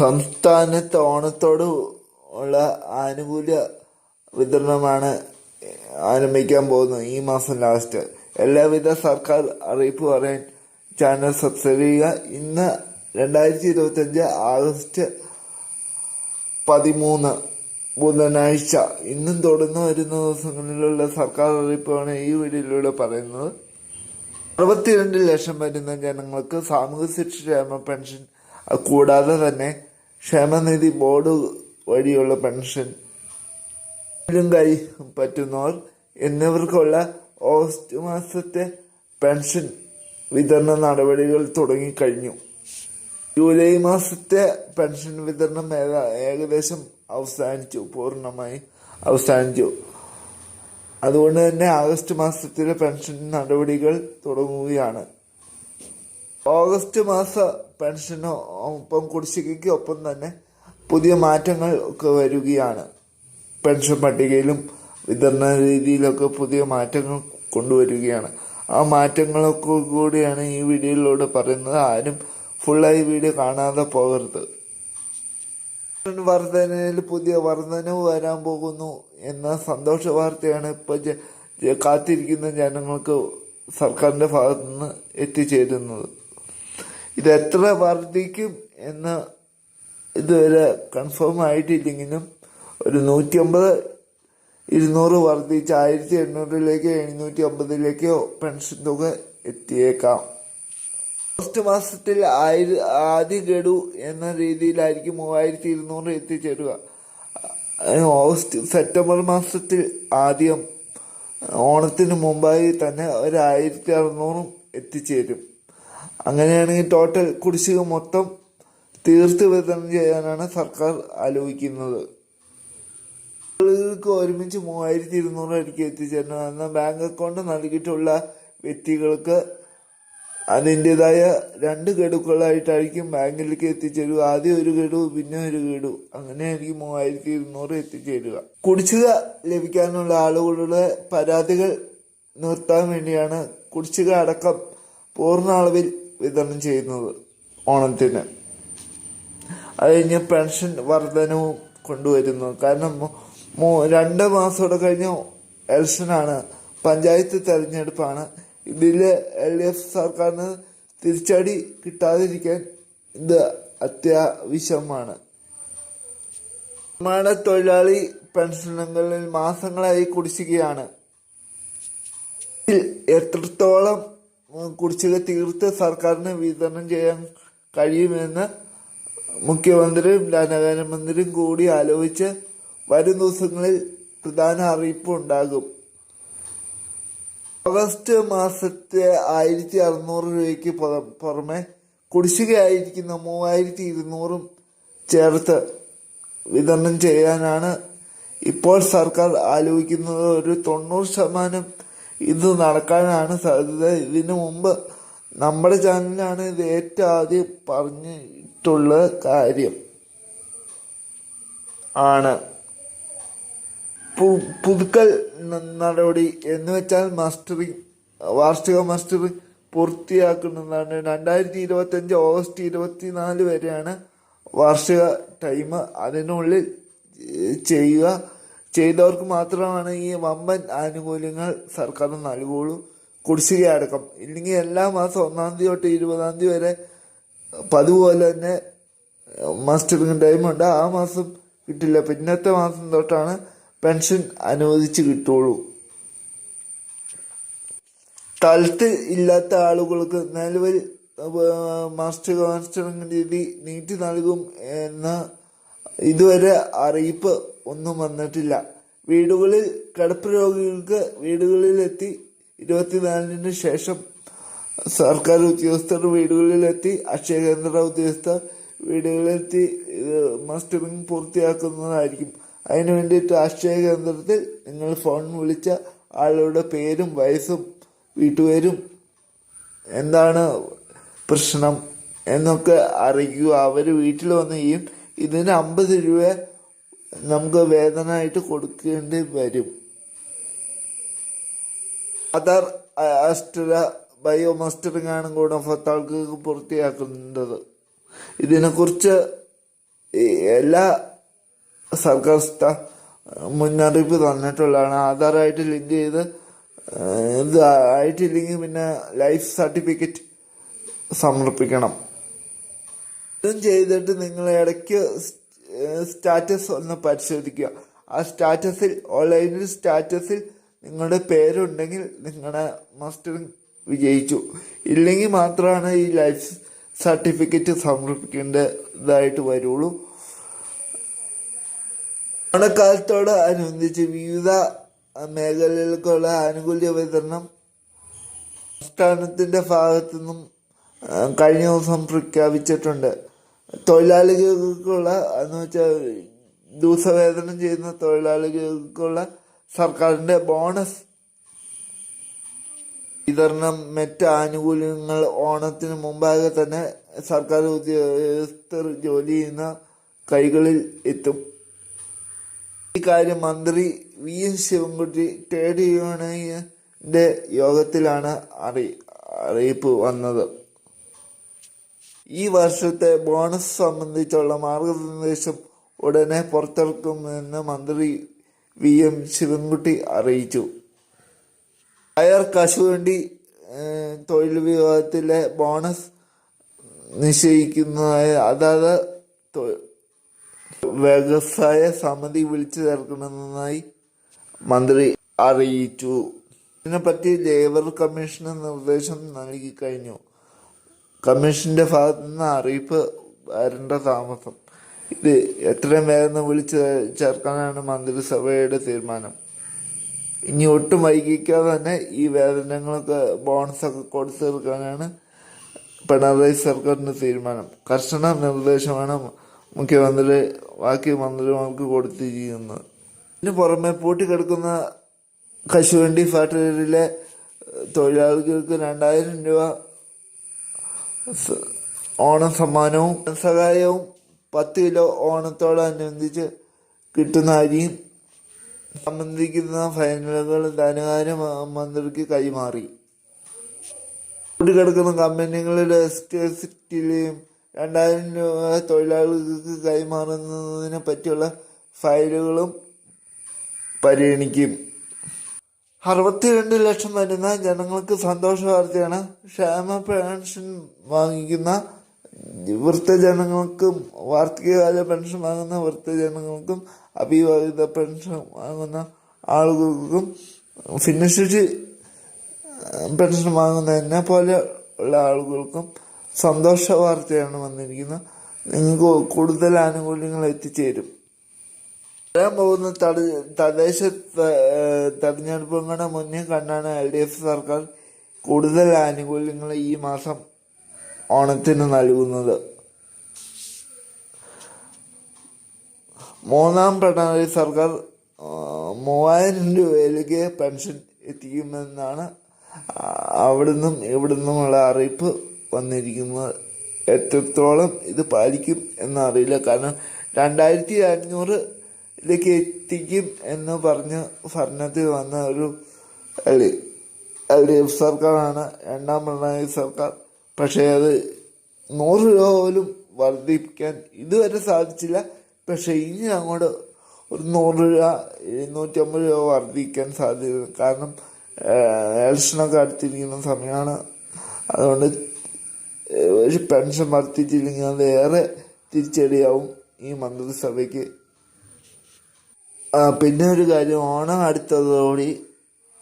സംസ്ഥാനത്ത് ഓണത്തോട് ഉള്ള ആനുകൂല്യ വിതരണമാണ് ആരംഭിക്കാൻ പോകുന്നത് ഈ മാസം ലാസ്റ്റ് എല്ലാവിധ സർക്കാർ അറിയിപ്പ് പറയാൻ ചാനൽ സബ്സ്ക്രൈബ് ചെയ്യുക. ഇന്ന് രണ്ടായിരത്തി ഇരുപത്തി അഞ്ച് ആഗസ്റ്റ് പതിമൂന്ന് ബുധനാഴ്ച. ഇന്നും തുടർന്ന് വരുന്ന ദിവസങ്ങളിലുള്ള സർക്കാർ അറിയിപ്പാണ് ഈ വീഡിയോയിലൂടെ പറയുന്നത്. അറുപത്തിരണ്ട് ലക്ഷം വരുന്ന ജനങ്ങൾക്ക് സാമൂഹ്യ ക്ഷേമ പെൻഷൻ കൂടാതെ തന്നെ ക്ഷേമനിധി ബോർഡ് വഴിയുള്ള പെൻഷൻ ും കൈ പറ്റുന്നവർ എന്നിവർക്കുള്ള ഓഗസ്റ്റ് മാസത്തെ പെൻഷൻ വിതരണ നടപടികൾ തുടങ്ങിക്കഴിഞ്ഞു. ജൂലൈ മാസത്തെ പെൻഷൻ വിതരണം ഏക- ഏകദേശം അവസാനിച്ചു പൂർണമായി അവസാനിച്ചു. അതുകൊണ്ട് തന്നെ ആഗസ്റ്റ് മാസത്തിലെ പെൻഷൻ നടപടികൾ തുടങ്ങുകയാണ്. ഓഗസ്റ്റ് മാസ പെൻഷനോ ഒപ്പം കുടിശ്ശികയ്ക്ക് ഒപ്പം തന്നെ പുതിയ മാറ്റങ്ങൾ ഒക്കെ വരികയാണ്. പെൻഷൻ പട്ടികയിലും വിതരണ രീതിയിലൊക്കെ പുതിയ മാറ്റങ്ങൾ കൊണ്ടുവരികയാണ്. ആ മാറ്റങ്ങളൊക്കെ കൂടിയാണ് ഈ വീഡിയോയിലൂടെ പറയുന്നത്. ആരും ഫുള്ളായി വീഡിയോ കാണാതെ പോകരുത്. വർധനയിൽ പുതിയ വർധനവ് വരാൻ പോകുന്നു എന്ന സന്തോഷ വാർത്തയാണ് ഇപ്പൊ ജ- ജ- കാത്തിരിക്കുന്ന ജനങ്ങൾക്ക് സർക്കാരിന്റെ ഭാഗത്തുനിന്ന് എത്തിച്ചേരുന്നത്. ഇത് എത്ര വർദ്ധിക്കും എന്ന് ഇതുവരെ കൺഫേം ആയിട്ടില്ലെങ്കിലും ഒരു നൂറ്റി അമ്പത് ഇരുന്നൂറ് വർദ്ധിച്ച് ആയിരത്തി എണ്ണൂറിലേക്കോ എഴുന്നൂറ്റി അമ്പതിലേക്കോ പെൻഷൻ തുക എത്തിയേക്കാം. ഓഗസ്റ്റ് മാസത്തിൽ ആയിര ആദ്യ ഗഡു എന്ന രീതിയിലായിരിക്കും മൂവായിരത്തി ഇരുന്നൂറ് എത്തിച്ചേരുക. ഓഗസ്റ്റ് സെപ്റ്റംബർ മാസത്തിൽ ആദ്യം ഓണത്തിന് മുമ്പായി തന്നെ ഒരു ആയിരത്തി അറുന്നൂറും എത്തിച്ചേരും. അങ്ങനെയാണെങ്കിൽ ടോട്ടൽ കുടിശ്ശിക മൊത്തം തീർത്ത് വിതരണം ചെയ്യാനാണ് സർക്കാർ ആലോചിക്കുന്നത്. ആളുകൾക്ക് ഒരുമിച്ച് മൂവായിരത്തി ഇരുന്നൂറ് അടിക്ക് എത്തിച്ചേരണം എന്നാൽ ബാങ്ക് അക്കൗണ്ട് നൽകിയിട്ടുള്ള വ്യക്തികൾക്ക് അതിന്റെതായ രണ്ട് ഗഡുക്കളായിട്ടായിരിക്കും ബാങ്കിലേക്ക് എത്തിച്ചേരുക. ആദ്യം ഒരു ഗഡു പിന്നെ ഒരു ഗഡു. അങ്ങനെയായിരിക്കും മൂവായിരത്തി ഇരുന്നൂറ് എത്തിച്ചേരുക. കുടിശ്ശിക ലഭിക്കാനുള്ള ആളുകളുടെ പരാതികൾ നിർത്താൻ വേണ്ടിയാണ് കുടിശ്ശിക അടക്കം പൂർണ അളവിൽ വിതരണം ചെയ്യുന്നത് ഓണത്തിന്. അത് കഴിഞ്ഞ് പെൻഷൻ വർധനവും കൊണ്ടുവരുന്നു. കാരണം രണ്ട് മാസത്തോടെ കഴിഞ്ഞ എലക്ഷനാണ് പഞ്ചായത്ത് തെരഞ്ഞെടുപ്പാണ്. ഇതിൽ എൽ ഡി എഫ് സർക്കാരിന് തിരിച്ചടി കിട്ടാതിരിക്കാൻ ഇത് അത്യാവശ്യമാണ്. നിർമ്മാണ തൊഴിലാളി പെൻഷനുകളിൽ മാസങ്ങളായി കുടിശ്ശികയാണ്. എത്രത്തോളം കുടിശ്ശിക തീർത്ത് സർക്കാരിന് വിതരണം ചെയ്യാൻ കഴിയുമെന്ന് മുഖ്യമന്ത്രിയും ധനകാര്യമന്ത്രിയും കൂടി ആലോചിച്ച് വരും ദിവസങ്ങളിൽ പ്രധാന അറിയിപ്പ് ഉണ്ടാകും. ഓഗസ്റ്റ് മാസത്തെ ആയിരത്തി അറുന്നൂറ് രൂപയ്ക്ക് പുറ- പുറമെ കുടിശ്ശികയായിരിക്കുന്ന മൂവായിരത്തി ഇരുന്നൂറും ചേർത്ത് വിതരണം ചെയ്യാനാണ് ഇപ്പോൾ സർക്കാർ ആലോചിക്കുന്നത്. ഒരു തൊണ്ണൂറ് ശതമാനം ഇത് നടക്കാനാണ് സാധ്യത ഇതിനു മുമ്പ് നമ്മുടെ ചാനലിലാണ് ഇത് ഏറ്റവും ആദ്യം പറഞ്ഞിട്ടുള്ള കാര്യം. ആണ്. പുതുക്കൽ നടപടി എന്ന് വെച്ചാൽ മസ്റ്ററിങ് വാർഷിക മസ്റ്ററിങ് പൂർത്തിയാക്കുന്നതാണ്. രണ്ടായിരത്തി ഇരുപത്തി അഞ്ച് ഓഗസ്റ്റ് ഇരുപത്തിനാല് വരെയാണ് വാർഷിക ടൈം അതിനുള്ളിൽ ചെയ്യുക. ചെയ്തവർക്ക് മാത്രമാണ് ഈ വമ്പൻ ആനുകൂല്യങ്ങൾ സർക്കാർ നൽകുകയുള്ളൂ. കുടിശ്ശിക അടക്കം. ഇല്ലെങ്കിൽ എല്ലാ മാസം ഒന്നാം തീയതി തൊട്ട് ഇരുപതാം തീയതി വരെ പതിവ് പോലെ തന്നെ മസ്റ്ററിംഗ് ടൈമുണ്ട് ആ മാസം കിട്ടില്ല. പിന്നത്തെ മാസം തൊട്ടാണ് പെൻഷൻ അനുവദിച്ച് കിട്ടുള്ളൂ സ്ഥലത്ത് ഇല്ലാത്ത ആളുകൾക്ക് നിലവിൽ മാസ്റ്റർ മാസ്റ്ററിംഗ് രീതി നീട്ടി നൽകും എന്ന ഇതുവരെ അറിയിപ്പ് ഒന്നും വന്നിട്ടില്ല. വീടുകളിൽ കിടപ്പ് രോഗികൾക്ക് വീടുകളിലെത്തി. ഇരുപത്തിനാലിന് ശേഷം സർക്കാർ ഉദ്യോഗസ്ഥർ വീടുകളിലെത്തി. അക്ഷയ കേന്ദ്ര ഉദ്യോഗസ്ഥർ വീടുകളിലെത്തി. മസ്റ്ററിംഗ് പൂർത്തിയാക്കുന്നതായിരിക്കും. അതിനു വേണ്ടിയിട്ട് അക്ഷയ കേന്ദ്രത്തിൽ നിങ്ങൾ ഫോൺ വിളിച്ച ആളുടെ പേരും വയസ്സും വീട്ടുപേരും എന്താണ് പ്രശ്നം എന്നൊക്കെ അറിയിക്കുക. അവർ വീട്ടിൽ വന്ന് ചെയ്യും. ഇതിന് അമ്പത് രൂപ നമുക്ക് വേതനമായിട്ട് കൊടുക്കേണ്ടി വരും. അതർ അസ്റ്റര ബയോ മസ്റ്ററിംഗ് ആണ് ഗുണഭോക്താക്കൾക്ക് പൂർത്തിയാക്കുന്നത്. ഇതിനെക്കുറിച്ച് എല്ലാ സർക്കാർ സ്ഥ മുന്നറിയിപ്പ് തന്നിട്ടുള്ളതാണ്. ആധാറായിട്ട് ലിങ്ക് ചെയ്ത് ഇത് ഇത് ആയിട്ടില്ലെങ്കിൽ പിന്നെ ലൈഫ് സർട്ടിഫിക്കറ്റ് സമർപ്പിക്കണം. ഇതും ചെയ്തിട്ട് നിങ്ങൾ ഇടയ്ക്ക് സ്റ്റാറ്റസ് ഒന്ന് പരിശോധിക്കുക. ആ സ്റ്റാറ്റസിൽ ഓൺലൈനിൽ സ്റ്റാറ്റസിൽ നിങ്ങളുടെ പേരുണ്ടെങ്കിൽ നിങ്ങളുടെ മസ്റ്ററിങ് വിജയിച്ചു. ഇല്ലെങ്കിൽ മാത്രമാണ് ഈ ലൈഫ് സർട്ടിഫിക്കറ്റ് സമർപ്പിക്കേണ്ടതായിട്ട് വരുള്ളൂ. ഓണക്കാലത്തോട് അനുബന്ധിച്ച് വിവിധ മേഖലകൾക്കുള്ള ആനുകൂല്യ വിതരണം സംസ്ഥാനത്തിന്റെ ഭാഗത്തു നിന്നും കഴിഞ്ഞ ദിവസം പ്രഖ്യാപിച്ചിട്ടുണ്ട്. തൊഴിലാളികൾക്കുള്ള എന്ന് വെച്ചാൽ ദിവസവേതനം ചെയ്യുന്ന തൊഴിലാളികൾക്കുള്ള സർക്കാരിന്റെ ബോണസ്. വിതരണം മറ്റ് ആനുകൂല്യങ്ങൾ ഓണത്തിന് മുമ്പാകെ തന്നെ സർക്കാർ ഉദ്യോഗസ്ഥർ ജോലി ചെയ്യുന്ന കൈകളിൽ എത്തും. ഈ കാര്യം മന്ത്രി വി എൻ ശിവൻകുട്ടി ട്രേഡ് യൂണിയന്റെ യോഗത്തിലാണ് അറി അറിയിപ്പ് വന്നത്. ഈ വർഷത്തെ ബോണസ് സംബന്ധിച്ചുള്ള മാർഗനിർദ്ദേശം ഉടനെ പുറത്തിറക്കുമെന്ന് മന്ത്രി വി എം ശിവൻകുട്ടി അറിയിച്ചു. അയർ കശുവണ്ടി തൊഴിൽ വിഭാഗത്തിലെ ബോണസ് നിശ്ചയിക്കുന്നതായ അതാത് വ്യവസായ സമിതി വിളിച്ചു ചേർക്കണമെന്നായി മന്ത്രി അറിയിച്ചു. ഇതിനെപ്പറ്റി ലേബർ കമ്മീഷന് നിർദ്ദേശം നൽകി കഴിഞ്ഞു. കമ്മീഷന്റെ ഭാഗത്തു നിന്ന് അറിയിപ്പ് വരേണ്ട താമസം. ഇത് എത്രയും വേഗം വിളിച്ച് ചേർക്കാനാണ് മന്ത്രിസഭയുടെ തീരുമാനം. ഇനി ഒട്ടും വൈകിക്കാതെ തന്നെ ഈ വേതനങ്ങളൊക്കെ ബോണസൊക്കെ കൊടുത്തു തീർക്കാനാണ് പിണറായി സർക്കാരിന്റെ തീരുമാനം. കർശന നിർദ്ദേശമാണ് മുഖ്യമന്ത്രി ബാക്കി മന്ത്രിമാർക്ക് കൊടുത്തിരിക്കുന്നത്. ഇതിന് പുറമെ പൂട്ടിക്കിടക്കുന്ന കശുവണ്ടി ഫാക്ടറിയിലെ തൊഴിലാളികൾക്ക് രണ്ടായിരം രൂപ ഓണം സമ്മാനവും സഹായവും പത്ത് കിലോ ഓണത്തോടനുബന്ധിച്ച് കിട്ടുന്ന അരിയും സംബന്ധിക്കുന്ന ഫൈനലുകൾ ധനകാര്യ മന്ത്രിക്ക് കൈമാറി. കൂടിക്കിടക്കുന്ന കമ്പനികളുടെ എസ്റ്റേറ്റിലെയും രണ്ടായിരം രൂപ തൊഴിലാളികൾക്ക് കൈമാറുന്നതിനെ പറ്റിയുള്ള ഫയലുകളും പരിഗണിക്കും. അറുപത്തിരണ്ട് ലക്ഷം വരുന്ന ജനങ്ങൾക്ക് സന്തോഷ വാർത്തയാണ്. ക്ഷേമ പെൻഷൻ വാങ്ങിക്കുന്ന വൃത്തജനങ്ങൾക്കും വാർദ്ധക്യകാല പെൻഷൻ വാങ്ങുന്ന വൃത്തജനങ്ങൾക്കും അഭിവാഹിത പെൻഷൻ വാങ്ങുന്ന ആളുകൾക്കും ഭിന്നശേഷി പെൻഷൻ വാങ്ങുന്ന എന്നെ പോലെ ഉള്ള ആളുകൾക്കും സന്തോഷ വാർത്തയാണ് വന്നിരിക്കുന്നത്. നിങ്ങൾക്ക് കൂടുതൽ ആനുകൂല്യങ്ങൾ എത്തിച്ചേരും. വരാൻ പോകുന്ന തട- തദ്ദേശ തെരഞ്ഞെടുപ്പുകളുടെ മുന്നേ കണ്ടാണ് എൽ ഡി എഫ് സർക്കാർ കൂടുതൽ ആനുകൂല്യങ്ങൾ ഈ മാസം ഓണത്തിന് നൽകുന്നത്. മൂന്നാം പിണറായി സർക്കാർ മൂവായിരം രൂപയിലേക്ക് പെൻഷൻ എത്തിക്കുമെന്നാണ് അവിടുന്നും ഇവിടുന്നുമുള്ള അറിയിപ്പ് വന്നിരിക്കുന്നത്. എത്രത്തോളം ഇത് പാലിക്കും എന്നറിയില്ല. കാരണം രണ്ടായിരത്തി അഞ്ഞൂറിലേക്ക് എത്തിക്കും എന്ന് പറഞ്ഞ് ഭരണത്തിൽ വന്ന ഒരു എൽ ഡി എഫ് സർക്കാരാണ് രണ്ടാം പിണറായി സർക്കാർ. പക്ഷേ അത് നൂറ് രൂപ പോലും വർദ്ധിപ്പിക്കാൻ ഇതുവരെ സാധിച്ചില്ല. പക്ഷെ ഇനി അങ്ങോട്ട് ഒരു നൂറ് രൂപ എഴുന്നൂറ്റമ്പത് രൂപ വർദ്ധിക്കാൻ സാധ്യത കാരണം ഇലക്ഷനൊക്കെ അടുത്തിരിക്കുന്ന സമയമാണ്. അതുകൊണ്ട് ഒരു പെൻഷൻ വർദ്ധിച്ചില്ലെങ്കിൽ അത് ഏറെ തിരിച്ചടിയാവും ഈ മന്ത്രിസഭയ്ക്ക്. പിന്നെ ഒരു കാര്യം ഓണം അടുത്തതോടെ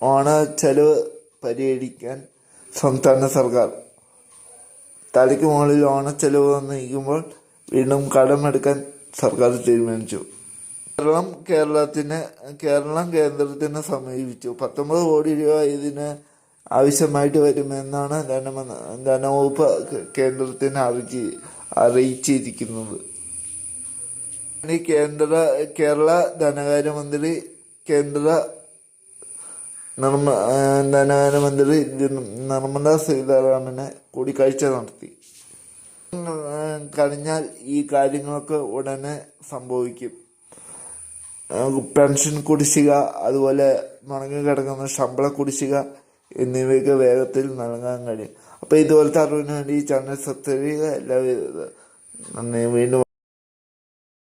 ഓണ ചെലവ് പരിഹരിക്കാൻ സംസ്ഥാന സർക്കാർ തലയ്ക്ക് മുകളിൽ ഓണച്ചെലവ് നീക്കുമ്പോൾ വീണ്ടും കടമെടുക്കാൻ സർക്കാർ തീരുമാനിച്ചു. കേരളം കേരളത്തിന് കേരളം കേന്ദ്രത്തിനെ സമീപിച്ചു. പത്തൊമ്പത് കോടി രൂപ ഇതിന് ആവശ്യമായിട്ട് വരുമെന്നാണ് ധനമ- ധനവകുപ്പ് കേന്ദ്രത്തിന് അറിയിച്ച് അറിയിച്ചിരിക്കുന്നത്. കേന്ദ്ര കേരള ധനകാര്യമന്ത്രി കേന്ദ്ര നിർമ്മ ധനകാര്യമന്ത്രി നിർമ്മല സീതാരാമനെ കൂടിക്കാഴ്ച നടത്തി. കഴിഞ്ഞാൽ ഈ കാര്യങ്ങളൊക്കെ ഉടനെ സംഭവിക്കും. പെൻഷൻ കുടിശ്ശിക അതുപോലെ മുടങ്ങി കിടക്കുന്ന ശമ്പള കുടിശ്ശിക എന്നിവയൊക്കെ വേഗത്തിൽ നൽകാൻ കഴിയും. അപ്പോൾ ഇതുപോലത്തെ അറിവിന് വേണ്ടി ഈ ചാനൽ സബ്സ്ക്രൈബ് ചെയ്യുക. എല്ലാവരും നന്ദി. വീണ്ടും